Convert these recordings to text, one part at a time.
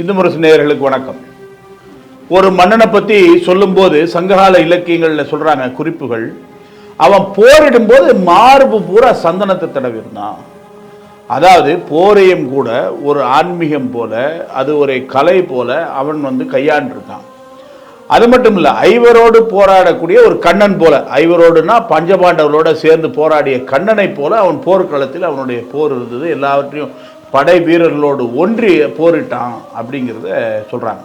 இந்து முரசு நேயர்களுக்கு வணக்கம். ஒரு மன்னனை பற்றி சொல்லும்போது சங்ககால இலக்கியங்களில் சொல்கிறாங்க குறிப்புகள். அவன் போரிடும்போது மார்பு பூரா சந்தனத்தை தடவி இருந்தான் அதாவது போரையும் கூட ஒரு ஆன்மீகம் போல அது ஒரு கலை போல அவன் வந்து கையாண்டிருக்கான் அது மட்டும் இல்லை ஐவரோடு போராடக்கூடிய ஒரு கண்ணன் போல ஐவரோடுனா பஞ்சபாண்டவரோட சேர்ந்து போராடிய கண்ணனை போல அவன் போர்க்களத்தில் அவனுடைய போர் இருந்தது. எல்லாவற்றையும் படை வீரர்களோடு ஒன்றி போரிட்டான் அப்படிங்கிறத சொல்கிறாங்க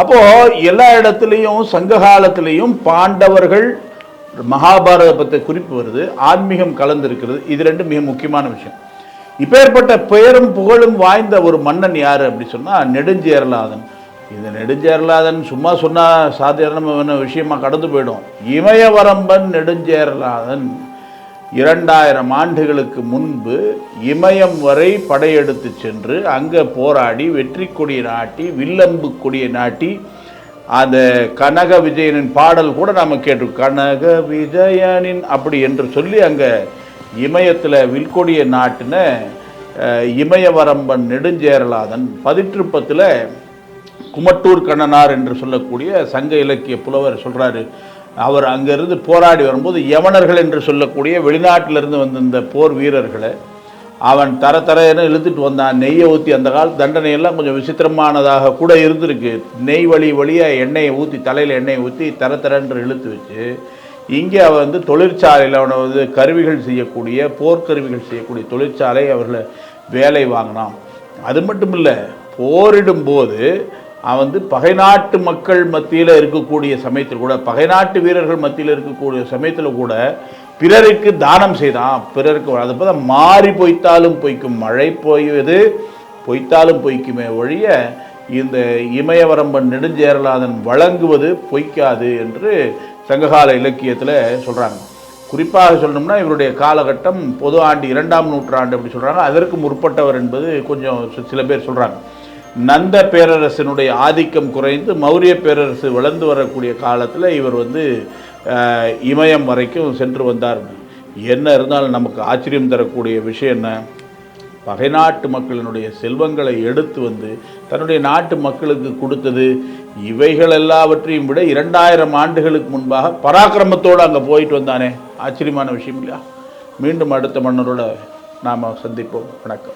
அப்போது எல்லா இடத்துலையும் சங்க காலத்திலையும் பாண்டவர்கள் மகாபாரத பற்றி குறிப்பு வருது ஆன்மீகம் கலந்திருக்கிறது. இது ரெண்டும் மிக முக்கியமான விஷயம். இப்பேற்பட்ட பெயரும் புகழும் வாய்ந்த ஒரு மன்னன் யார் அப்படி சொன்னால் நெடுஞ்சேரலாதன். இந்த நெடுஞ்சேரலாதன் சும்மா சொன்னால் சாதாரணமான விஷயமா கடந்து போயிடும். இமயவரம்பன் நெடுஞ்சேரலாதன். இரண்டாயிரம் ஆண்டுகளுக்கு முன்பு இமயம் வரை படையெடுத்து சென்று அங்கே போராடி வெற்றி கொடியை நாட்டி வில்லம்பு கொடியை நாட்டி அந்த கனக விஜயனின் பாடல் கூட நாம் கேட்டு கனக விஜயனின் அப்படி என்று சொல்லி அங்கே இமயத்தில் வில்கொடியை நாட்டின இமயவரம்பன் நெடுஞ்சேரலாதன் பதிற்றுப்பத்தில் குமட்டூர் கண்ணனார் என்று சொல்லக்கூடிய சங்க இலக்கிய புலவர் சொல்கிறாரு அவர் அங்கிருந்து போராடி வரும்போது யவனர்கள் என்று சொல்லக்கூடிய வெளிநாட்டிலிருந்து வந்திருந்த போர் வீரர்களை அவன் தர தரன்னு இழுத்துட்டு வந்தான். நெய்யை ஊற்றி அந்த கால தண்டனையெல்லாம் கொஞ்சம் விசித்திரமானதாக கூட இருந்திருக்கு. நெய் வழி வழியாக எண்ணெயை ஊற்றி தலையில் எண்ணெயை ஊற்றி தர தரன்று இழுத்து வச்சு இங்கே அவன் வந்து தொழிற்சாலையில் அவனை வந்து கருவிகள் செய்யக்கூடிய போர்க்கருவிகள் செய்யக்கூடிய தொழிற்சாலை அவர்களை வேலை வாங்கினான். அது மட்டும் இல்லை போரிடும்போது அவன் வந்து பகை நாட்டு மக்கள் மத்தியில் இருக்கக்கூடிய சமயத்தில் கூட பகை நாட்டு வீரர்கள் மத்தியில் இருக்கக்கூடிய சமயத்தில் கூட பிறருக்கு தானம் செய்தான். பிறருக்கு அதை போல மாறி பொய்த்தாலும் பொய்க்கும் மழை பொய்வது பொய்த்தாலும் பொய்க்குமே ஒழிய இந்த இமயவரம்பன் நெடுஞ்சேரலாதன் வழங்குவது பொய்க்காது என்று சங்ககால இலக்கியத்தில் சொல்கிறாங்க குறிப்பாக சொல்லணும்னா இவருடைய காலகட்டம் பொது ஆண்டு இரண்டாம் நூற்றாண்டு அப்படி சொல்கிறாங்க அதற்கு முற்பட்டவர் என்பது கொஞ்சம் சில பேர் சொல்கிறாங்க நந்த பேரரசினுடைய ஆதிக்கம் குறைந்து மௌரிய பேரரசு வளர்ந்து வரக்கூடிய காலத்தில் இவர் வந்து இமயம் வரைக்கும் சென்று வந்தார். என்ன இருந்தாலும் நமக்கு ஆச்சரியம் தரக்கூடிய விஷயம் என்ன? பகை நாட்டு மக்களினுடைய செல்வங்களை எடுத்து வந்து தன்னுடைய நாட்டு மக்களுக்கு கொடுத்தது. இவைகள் எல்லாவற்றையும் விட இரண்டாயிரம் ஆண்டுகளுக்கு முன்பாக பராக்கிரமத்தோடு அங்கே போயிட்டு வந்தானே. ஆச்சரியமான விஷயம் இல்லையா? மீண்டும் அடுத்த மன்னரோட நாம் சந்திப்போம். வணக்கம்.